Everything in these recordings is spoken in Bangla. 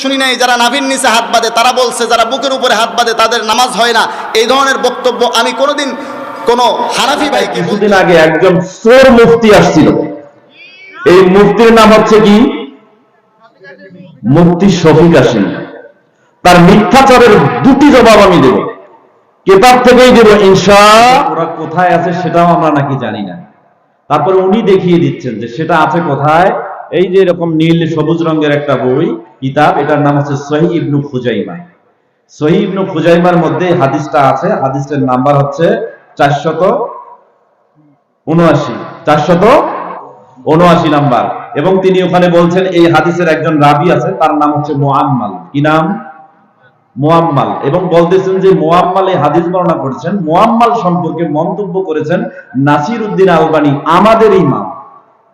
শুনি নাই যারা নাভির নিচে হাত বাঁধে তারা বলছে যারা বুকের উপরে হাত বাঁধে তাদের নামাজ হয় না। এই ধরনের বক্তব্য আমি কোনোদিন কোনো হানাফি ভাইকে বলতে কিছুদিন আগে একজন চোর মুফতি আসছিল। এই মুফতির নাম হচ্ছে কি? মুফতি শফিক আসেন তার মিথ্যাচারের দুটি জবাব আমি দেব। কেতাব থেকেই দেব ইনশা ওরা কোথায় আছে সেটাও আমরা নাকি জানি না। তারপরে উনি দেখিয়ে দিচ্ছেন যে সেটা আছে কোথায়? এই যে এরকম নীল সবুজ রঙের একটা বই, কিতাব, এটার নাম হচ্ছে সহি ইবনু খুজাইমা। সহি ইবনু খুজাইমার মধ্যে হাদিসটা আছে হাদিসটার নাম্বার হচ্ছে চারশত উনআশি চারশত উনআশি নাম্বার। এবং তিনি ওখানে বলছেন, এই হাদিসের একজন রাবি আছে, তার নাম হচ্ছে মোয়াম্মাল কি নাম? মোয়াম্মাল এবং বলতেছেন যে মোয়াম্মাল এই হাদিস বর্ণনা করেছেন মোয়াম্মাল সম্পর্কে মন্তব্য করেছেন নাসির উদ্দিন আলবানি, আমাদের ইমাম।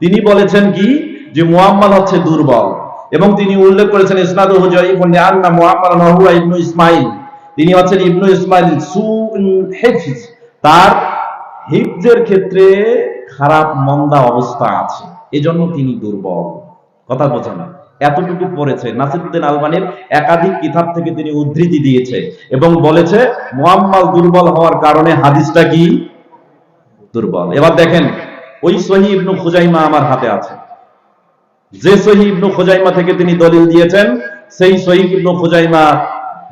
তিনি বলেছেন কি? যে মোয়াম্মাল হচ্ছে দুর্বল। এবং তিনি উল্লেখ করেছেন ইসনাদ হুজাইফ আন্না মোয়াম্মাল হুয়া ইবনু ইসমাইল। তিনি হচ্ছেন ইবনু ইসমাইল সু হিফজ। তার হিফজের ক্ষেত্রে খারাপ, মন্দা অবস্থা আছে। এজন্য তিনি দুর্বল। কথা বোঝে না। এতটুকু পড়েছে। নাসিরুদ্দিন আলবানির একাধিক কিতাব থেকে তিনি উদ্ধৃতি দিয়েছে এবং বলেছে, মোয়াম্মাল দুর্বল হওয়ার কারণে হাদিসটা কি? দুর্বল। এবার দেখেন, ওই সহি ইবনু খুজাইমা আমার হাতে আছে। যে সহি খুজাইমা থেকে তিনি দলিল দিয়েছেন, সেই সহি খুজাইমা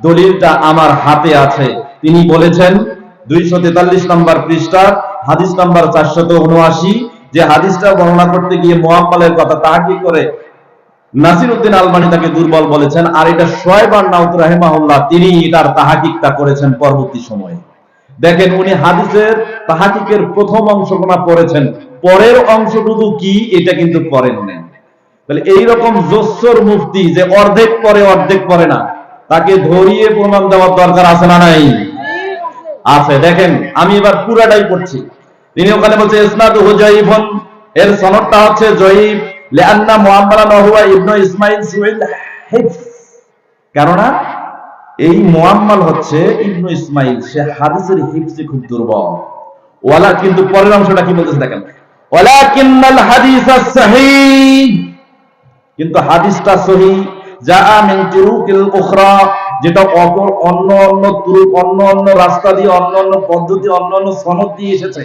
দলিলটা আমার হাতে আছে। তিনি বলেছেন, দুইশো তেতাল্লিশ নম্বর পৃষ্ঠা, হাদিস নাম্বার চারশত উনআশি, যে হাদিসটা বর্ণনা করতে গিয়ে কথা করে নাসির উদ্দিন আলমানি তাকে দুর্বল বলেছেন, আর এটা নাউত রাহেমাহুল্লাহ, তিনি তাহাকিকটা করেছেন পরবর্তী সময়ে। দেখেন, উনি হাদিসের তাহাকিকের প্রথম অংশগুলা পড়েছেন। পরের অংশটুকু কি, এটা কিন্তু পড়েন তাহলে এইরকম জোসর মুফতি যে অর্ধেক পরে অর্ধেক পরে না, তাকে ধরিয়ে প্রমাণ দেওয়ার দরকার আছে না নাই? আছে। দেখেন, আমি এবার পুরাটাই পড়ছি। তিনি ওখানে বলছে ইসনাদ হুজাইফন এর সনদটা হচ্ছে জয়ীব লিআন্না মুআম্মারান হুয়া ইবনু ইসমাইল সুইল হিফজ। কেননা, এই মুআম্মাল হচ্ছে ইবনু ইসমাইল সে হাদিসের হিফজে খুব দুর্বল। ওয়ালা, কিন্তু পরের অংশটা কি বলতেছে দেখেন? ওয়ালাকিন্নাল হাদিস সহিহ। কিন্তু হাদিসটা সহি। যেটা অপর অন্য অন্য অন্য অন্য রাস্তা দিয়ে, অন্য অন্য পদ্ধতি, অন্য অন্য সনদ দিয়ে এসেছে।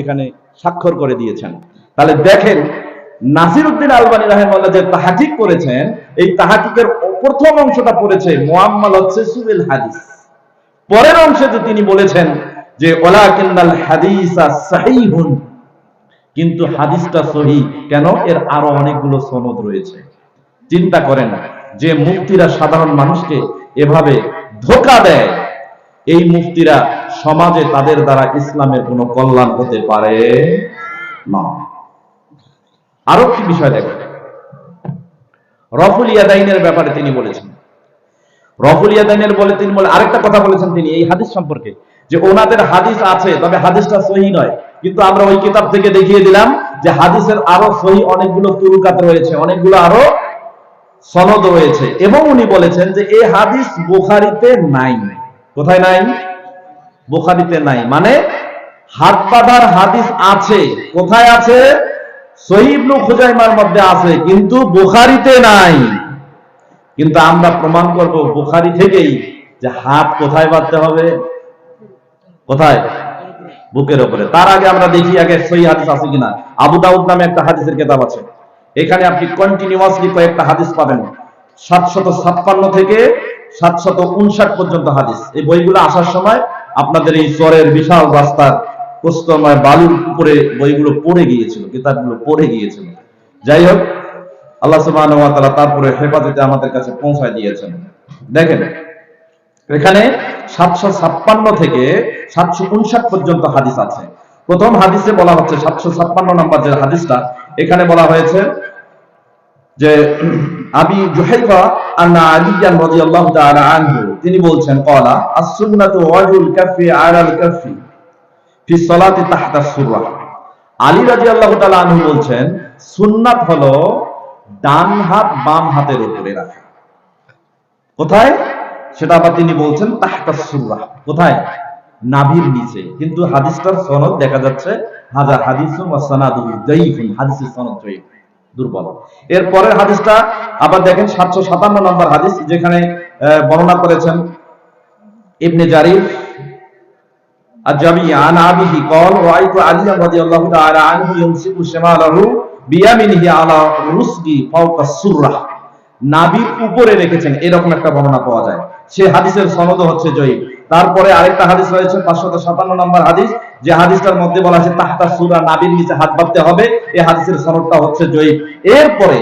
এখানে স্বাক্ষর করে দিয়েছেন। তাহলে দেখেন নাসির উদ্দিন আলবানী রাহিমাহুল্লাহ যে তাহাকিক করেছেন, এই তাহাকিকের প্রথম অংশটা পড়েছে মুআম্মাল হচ্ছে সুবিল হাদিস। পরের অংশে যে তিনি বলেছেন যে, ওলাকিন্নাল হাদিসা সাহিহুন। কিন্তু হাদিসটা সহি কেন? এর আরও অনেকগুলো সনদ রয়েছে। চিন্তা করেন, যে মুফতিরা সাধারণ মানুষকে এভাবে ধোকা দেয়, এই মুফতিরা সমাজে তাদের দ্বারা ইসলামের কোনো কল্যাণ হতে পারে না। আরও কি বিষয় দেখেন। রফুল ইয়াদাইনের ব্যাপারে তিনি বলেছেন। রফুল ইয়াদাইনের বলে তিনি বলে আরেকটা কথা বলেছেন তিনি এই হাদিস সম্পর্কে। যে ওনাদের হাদিস আছে, তবে হাদিসটা সহি নয়। কিন্তু আমরা ওই কিতাব থেকে দেখিয়ে দিলাম যে হাদিসের আরও সহি অনেকগুলো তুরুকাত রয়েছে, অনেকগুলো আরও সনদ রয়েছে। এবং উনি বলেছেন যে এই হাদিস বুখারিতে নাই। কোথায় নাই? বুখারিতে নাই। মানে হাত বাঁধার হাদিস আছে। কোথায় আছে? সহিবনু খুজাইমার মধ্যে আছে, কিন্তু বুখারিতে নাই। কিন্তু আমরা প্রমাণ করব বুখারি থেকেই যে হাত কোথায় বাঁধতে হবে? কোথায়? বুকের উপরে তার আগে আমরা দেখি আগে সহি হাদিস আছে কিনা। আবু দাউদ নামে একটা হাদিসের কিতাব আছে। এখানে আপনি কন্টিনিউয়াসলি কয়েকটা হাদিস পাবেন। সাতশত ছাপ্পান্ন থেকে সাতশত উনষাট পর্যন্ত হাদিস। এই বইগুলো আসার সময় আপনাদের এই চরের বিশাল রাস্তার প্রস্তময় বালুর উপরে বইগুলো পড়ে গিয়েছিল, কিতাবগুলো পড়ে গিয়েছিল। যাই হোক, আল্লাহ তাআলা তারপরে হেফাজতে আমাদের কাছে পৌঁছায় দিয়েছেন। দেখেন এখানে সাতশো ছাপ্পান্ন থেকে সাতশো উনষাট পর্যন্ত হাদিস আছে। প্রথম হাদিসে বলা হচ্ছে সাতশো ছাপ্পান্ন নম্বর যে হাদিসটা, এখানে বলা হয়েছে যে আবি জুহাইফা আন্না আলিয়ান রাদিয়াল্লাহু তাআলা আনহু, তিনি বলছেন, ক্বালা, আস-সুন্নাতু ওয়াজুল কাফি আলাল কাফি ফি সালাতি তাহতা সুররা। আলী রাদিয়াল্লাহু তাআলা আনহু বলছেন, সুন্নাত হলো ডান হাত বাম হাতের উপরে রাখা। কোথায়? সেটা আবার তিনি বলছেন তাহতা সুররা কোথায় নাভির নিচে কিন্তু হাদিসটার সনদ দেখা যাচ্ছে হাজা হাদিসুন ওয়া সানাদুহু দাইফুন হাদিসের সনদ জয়ীফ দুর্বল এর পরের হাদিসটা আবার দেখেন 757 নম্বর হাদিস যেখানে আহ, বর্ণনা করেছেন ইবনে জারির الجبي عن عبده قال رأيت عليا رضي الله تعالى عنه يمسك شماله بيمينه على رسغي فوق السرة নাবির উপরে রেখেছেন এরকম একটা বর্ণনা পাওয়া যায় সে হাদিসের সনদ হচ্ছে জয়ী তারপরে আরেকটা হাদিস রয়েছে, পাঁচশত সাতান্ন নম্বর হাদিস। যে হাদিসটার মধ্যে বলা আছে, তাহতা সুরা নাবির নিচে হাত বাঁধতে হবে। এই হাদিসের সনদটা হচ্ছে জয়ী এরপরে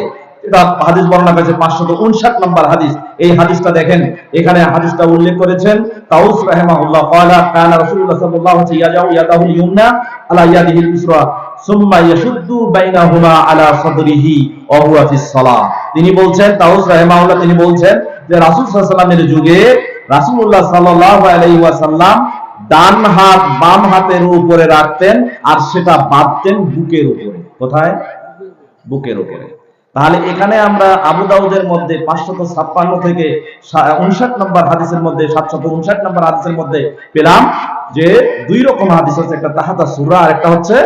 হাদিস বর্ণনা করেছে পাঁচশত উনষাট নম্বর হাদিস। এই হাদিসটা দেখেন, এখানে হাদিসটা উল্লেখ করেছেন তাউস রাহিমাহুল্লাহ ক্বালা কানা রাসূলুল্লাহ সাল্লাল্লাহু আলাইহি ইয়াদাহুল ইউমনা আলা ইয়াদিহিল ইসরা সুম্মা ইয়াশুদ্দু বাইনাহুমা আলা সাদরিহি ওয়া হুয়া ফিস সালাহ। তিনি বলছেন তাউস রাহিমাহুল্লাহ, তিনি বলছেন যে রাসূল ওয়াসাল্লামের যুগে আলাইহি ওয়াসাল্লাম ডান হাত বাম হাতের উপরে রাখতেন আর সেটা বাঁধতেন বুকের উপরে। কোথায়? বুকের উপরে। তাহলে এখানে আমরা আবু দাউদের মধ্যে পাঁচশত ছাপ্পান্ন থেকে উনষাট নম্বর হাদিসের মধ্যে, সাতশত উনষাট নম্বর হাদিসের মধ্যে পেলাম যে দুই রকম হাদিস আছে, একটা তাহাতা সুরা আর একটা হচ্ছে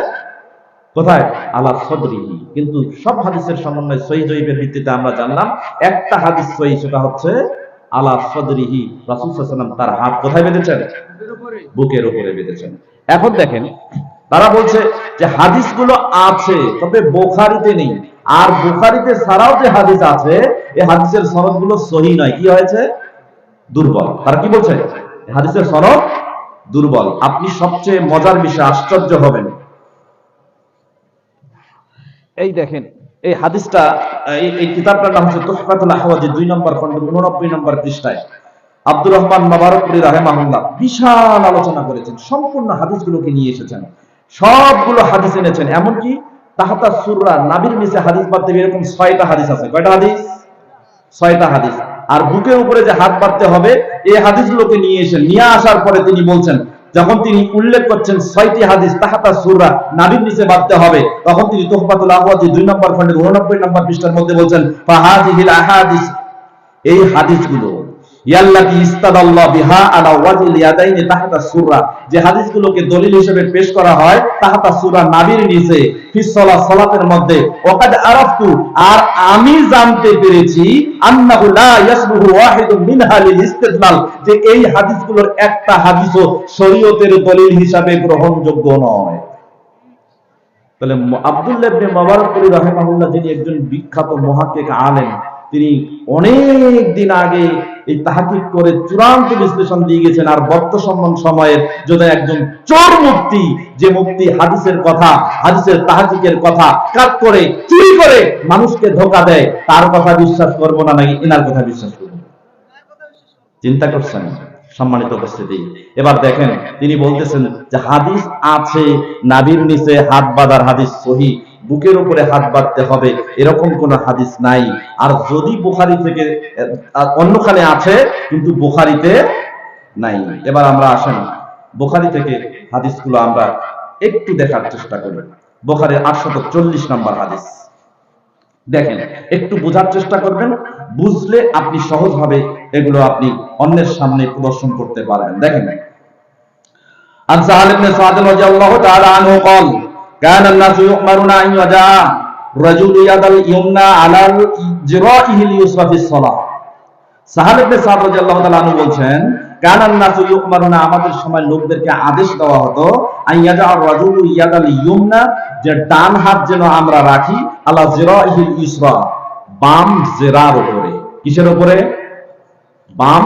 কোথায়? আলা সদরিহি। কিন্তু সব হাদিসের সমন্বয় সহি জয়ীবের ভিত্তিতে আমরা জানলাম, একটা হাদিস সহি, সেটা হচ্ছে আলা সদরিহি। রাসূল ওয়াসাল্লাম তার হাত কোথায় বেঁধেছেন? বুকের উপরে বেঁধেছেন। এখন দেখেন, তারা বলছে যে হাদিসগুলো আছে, তবে বোখারিতে নেই। আর বোখারিতে ছাড়াও যে হাদিস আছে এই হাদিসের সনদগুলো সহি নয়। কি হয়েছে? দুর্বল। তারা কি বলছে? হাদিসের সনদ দুর্বল। আপনি সবচেয়ে মজার বিষয় আশ্চর্য হবেন। এই দেখেন, এই হাদিসটা, এই কিতাবটার নাম হচ্ছে তুহফাতুল আহওয়াজি দুই নম্বর খন্ড উননব্বই নম্বর পৃষ্ঠায়। আব্দুর রহমান মাবারকপুরি রাহেমাহুল্লাহ বিশাল আলোচনা করেছেন, সম্পূর্ণ হাদিসগুলোকে নিয়ে এসেছেন। সবগুলো হাদিস এনেছেন, এমনকি তাহাতা সুররা নাবির নিচে হাদিস বাদ দেবে এরকম ছয়টা হাদিস আছে। কয়টা হাদিস? ছয়টা হাদিস। আর বুকের উপরে যে হাত বাঁধতে হবে, এই হাদিসগুলোকে নিয়ে এসেন নিয়ে আসার পরে তিনি বলছেন যখন তিনি উল্লেখ করছেন ছয়টি হাদিস তাহাতা সুররা নাবির নিচে বাঁধতে হবে, তখন তিনি তোহফাতুল আহওয়াজি দুই নম্বর খন্ডের উননব্বই নম্বর পৃষ্ঠার মধ্যে বলছেন এই হাদিসগুলো আমি জানতে পেরেছি যে এই হাদিসগুলোর একটা হাদিসও শরীয়তের দলিল হিসাবে গ্রহণযোগ্য নয়। তাহলে আব্দুল্লাহ ইবনে মুবারকপুরি রাহিমাহুল্লাহ যিনি একজন বিখ্যাত মুহাক্কিক আলেম তিনি অনেক দিন আগে এই তাহাকিক করে চূড়ান্ত বিশ্লেষণ দিয়ে গেছেন আর বর্তমান সময়ের যদি একজন চোর মুক্তি, যে মুক্তি হাদিসের কথা, হাদিসের তাহাকিকের কথা কাট করে, চুরি করে মানুষকে ধোকা দেয়, তার কথা বিশ্বাস করব না নাকি এনার কথা বিশ্বাস করব? চিন্তা করছেন সম্মানিত উপস্থিতি? এবার দেখেন, তিনি বলতেছেন যে হাদিস আছে নাবির নিচে হাত বাঁধার হাদিস সহি বুকের উপরে হাত বাঁধতে হবে এরকম কোন হাদিস নাই আর যদি বুখারি থেকে আহ, অন্যখানে আছে কিন্তু বুখারিতে নাই এবার আমরা আসেন বুখারি থেকে হাদিসগুলো আমরা একটু দেখার চেষ্টা করি বুখারের আটশত চল্লিশ নম্বর হাদিস দেখেন একটু বোঝার চেষ্টা করবেন বুঝলে আপনি সহজভাবে এগুলো আপনি অন্যের সামনে প্রদর্শন করতে পারবেন দেখেন عن سهل بن سعد رضي الله تعالى عنه قال كان الناس يؤمرون ان يجع رجل يد اليمنى على جرائه اليسرى في الصلاه সাহাল ইবনে সাদ রাদিয়াল্লাহু তাআলা আনহু বলছেন কানান নাসু ইউমারুনা আমাদের সময় লোকদেরকে আদেশ দেওয়া হতো আইয়াজা আর রাজুলু ইয়াদাল ইয়ুমনা যে ডান হাত যেন আমরা রাখি আলা জিরাইহিল ইসরা বাম জেরার উপরে কিসের উপরে বাম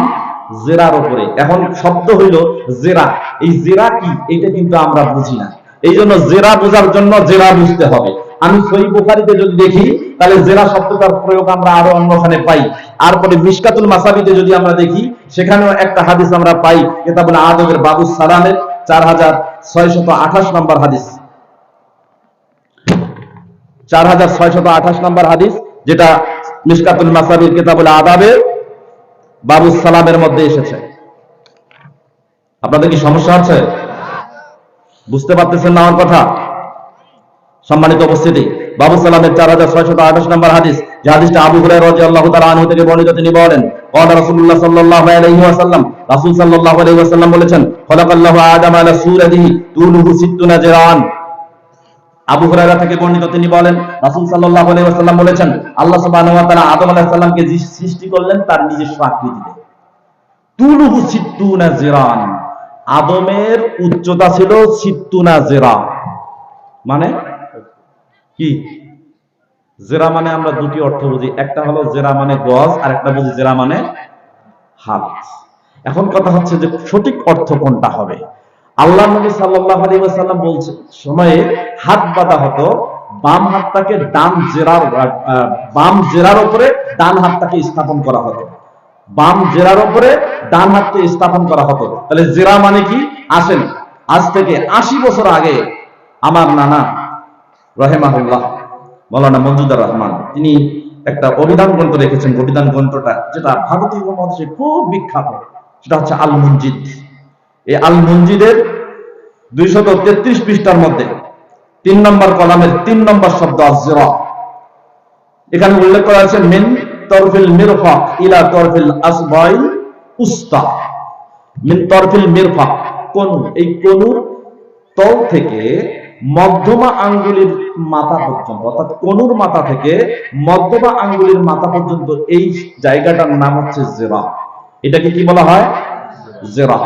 জেরার উপরে এখন শব্দ হইল জেরা এই জেরা কি এটা কিন্তু আমরা বুঝি না এই জন্য জেরা বোঝার জন্য জেরা বুঝতে হবে। আমি সই বুখারিতে যদি দেখি, তাহলে জেরা শব্দটার প্রয়োগ আমরা আরও অন্যখানে পাই। আর পরে মিশকাতুল মাসাবিতে যদি আমরা দেখি, সেখানেও একটা হাদিস আমরা পাই কেতাবুল আদবের বাবু সালামের চার হাজার ছয়শত আঠাশ নম্বর হাদিস। চার হাজার ছয়শত আঠাশ নম্বর হাদিস, যেটা মিশকাতুল মাসাবির কেতাবুল আদাবের বাবু সালামের মধ্যে এসেছে। আপনাদের কি সমস্যা আছে বুঝতে পারতেছেন না আমার কথা সম্মানিত উপস্থিতি বাবু সালামের চার হাজার ছয়শত আঠাশ নম্বর হাদিস যে হাদিসটা আবু হুরায়রা রাদিয়াল্লাহু তাআলা আনহু থেকে বর্ণিত তিনি বলেন قال রাসূলুল্লাহ সাল্লাল্লাহু আলাইহি ওয়াসাল্লাম রাসূল সাল্লাল্লাহু আলাইহি ওয়াসাল্লাম বলেছেন খলাকাল্লাহু আদম আলা সূরাতিহি তুলুহু 60 জিরান আবু হুরায়রা থেকে বর্ণিত তিনি বলেন রাসূল সাল্লাল্লাহু আলাইহি ওয়াসাল্লাম বলেছেন আল্লাহ সুবহানাহু ওয়া তাআলা আদম আলাইহিস সালামকে যে সৃষ্টি করলেন তার নিজস্ব আকৃতিতে তুলুহু সিত্তুনা জিরান আদমের উচ্চতা ছিল সিত্তুনা জিরা। মানে? কি? জেরা মানে আমরা দুটি অর্থ বুঝি। একটা হলো জেরা মানে গজ, আর একটা বুঝি জেরা মানে হাত। এখন কথা হচ্ছে যে সঠিক অর্থ কোনটা হবে? আল্লাহ নবী সাল্লাল্লাহু আলাইহি ওয়াসাল্লাম বলছে, সময়ে হাত বাঁধা হতো, বাম হাতটাকে ডান জেরার বাম জেরার উপরে ডান হাতটাকে স্থাপন করা হতো। বাম জেরার উপরে ডান হাতকে স্থাপন করা হতো। তাহলে জেরা মানে কি? আসেন, আজ থেকে আশি বছর আগে আমার নানা রহেমাহুল্লাহ, মৌলানা মঞ্জুদার রহমান, তিনি একটা অভিধান গ্রন্থ রেখেছেন অভিধান গ্রন্থটা, যেটা ভারতীয় উপমহাদেশে খুব বিখ্যাত। সেটা হচ্ছে আল মঞ্জিদ এই আল মঞ্জিদের দুইশত তেত্রিশ পৃষ্ঠার মধ্যে তিন নম্বর কলামের তিন নম্বর শব্দ আজরা এখানে উল্লেখ করা আছে, মিন তরফিল কোনুর মাথা থেকে মধ্যমা আঙ্গুলির মাথা পর্যন্ত এই জায়গাটার নাম হচ্ছে জেরা। এটাকে কি বলা হয়? জেরা।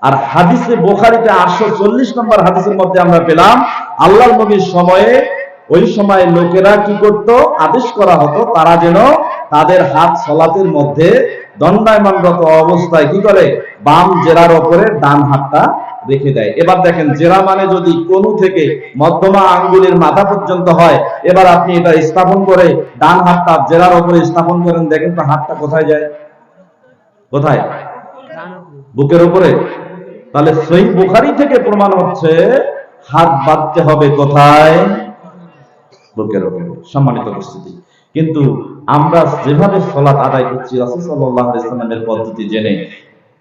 আর হাদিসে বোখারিতে আটশো চল্লিশ নম্বর হাদিসের মধ্যে আমরা পেলাম, আল্লাহর নবীর সময়ে, ওই সময় লোকেরা কি করত? আদেশ করা হতো, তারা যেন তাদের হাত সলাতের মধ্যে দণ্ডায়মানরত অবস্থায় কি করে? বাম জেরার ওপরে ডান হাতটা রেখে দেয়। এবার দেখেন, জেরা মানে যদি কোনু থেকে মধ্যমা আঙ্গুলের মাথা পর্যন্ত হয়, এবার আপনি এটা স্থাপন করে ডান হাতটা জেরার ওপরে স্থাপন করেন। দেখেন তো হাতটা কোথায় যায়? কোথায়? বুকের উপরে তাহলে সেই বুখারি থেকে প্রমাণ হচ্ছে, হাত বাঁধতে হবে কোথায়? বুকের উপরে সম্মানিত উপস্থিতি। কিন্তু আমরা যেভাবে সলাৎ আদায় করছি, রাসূল সাল্লাল্লাহু আলাইহি সাল্লামের পদ্ধতি জেনে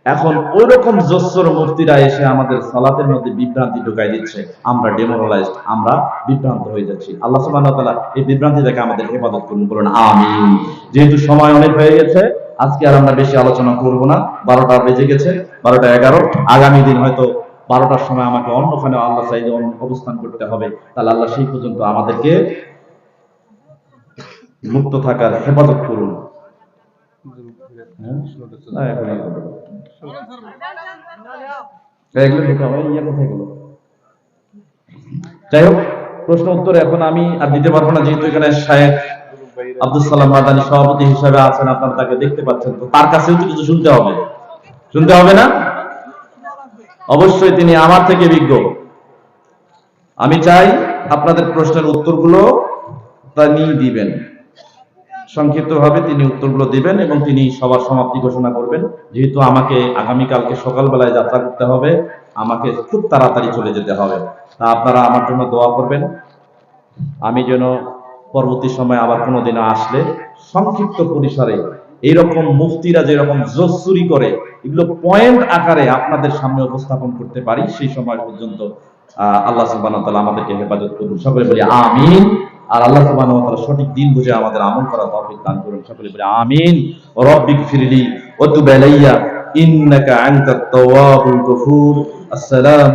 এখন ওই রকম জস্সর মুফতিরা এসে আমাদের সালাতের মধ্যে বিভ্রান্তি ঢুকাই দিচ্ছে। আমরা ডেমোরালাইজড আমরা বিভ্রান্ত হয়ে যাচ্ছি। আল্লাহ সুবহানাহু ওয়া তাআলা এই বিভ্রান্তি থেকে আমাদের হেফাজত করুন, বলুন, আমিন। যেহেতু সময় অনেক হয়ে গেছে, আজকে আর আমরা বেশি আলোচনা করব না। বারোটা বেজে গেছে, বারোটা এগারো। আগামী দিন হয়তো বারোটার সময় আমাকে অন্যখানে আল্লাহ অন্য অবস্থান করতে হবে। তাহলে আল্লাহ সেই পর্যন্ত আমাদেরকে মুক্ত থাকার হেফাজত করুন। হ্যাঁ? গেলো? যাই হোক প্রশ্ন উত্তর এখন আমি আর দিতে পারব না যেহেতু এখানে শায়েখ আব্দুল সালাম মাদানী সভাপতি হিসাবে আছেন আপনারা তাকে দেখতে পাচ্ছেন। তো তার কাছেও তো কিছু শুনতে হবে। শুনতে হবে না? অবশ্যই তিনি আমার থেকে বিজ্ঞ। আমি চাই আপনাদের প্রশ্নের উত্তরগুলো তা নিয়ে দিবেন। সংক্ষিপ্তভাবে তিনি উত্তরগুলো দিবেন এবং তিনি সবার সমাপ্তি ঘোষণা করবেন। যেহেতু আমাকে আগামীকালকে সকালবেলায় যাত্রা করতে হবে, আমাকে খুব তাড়াতাড়ি চলে যেতে হবে। তা আপনারা আমার জন্য দোয়া করবেন। আমি যেন পরবর্তী সময় আবার কোনোদিন আসলে সংক্ষিপ্ত পরিসরে এইরকম মুফতিরা যেরকম জসুরি করে, এগুলো পয়েন্ট আকারে আপনাদের সামনে উপস্থাপন করতে পারি, সেই সময় পর্যন্ত আল্লাহ তাআলা আমাদেরকে হেফাজত করুন। সকলে বলি, আমিন। আর আল্লাহ সুবহানাহু ওয়া তাআলা সঠিক দিন বুঝে আমাদের আমল করার তৌফিক দান করুন, সকলে বলে আমিন। রব্বিক ফিরলি ওয়া তুব আলাইয়া, ইন্নাকা আনতাত তাওয়াবুল গফুর। আসসালাম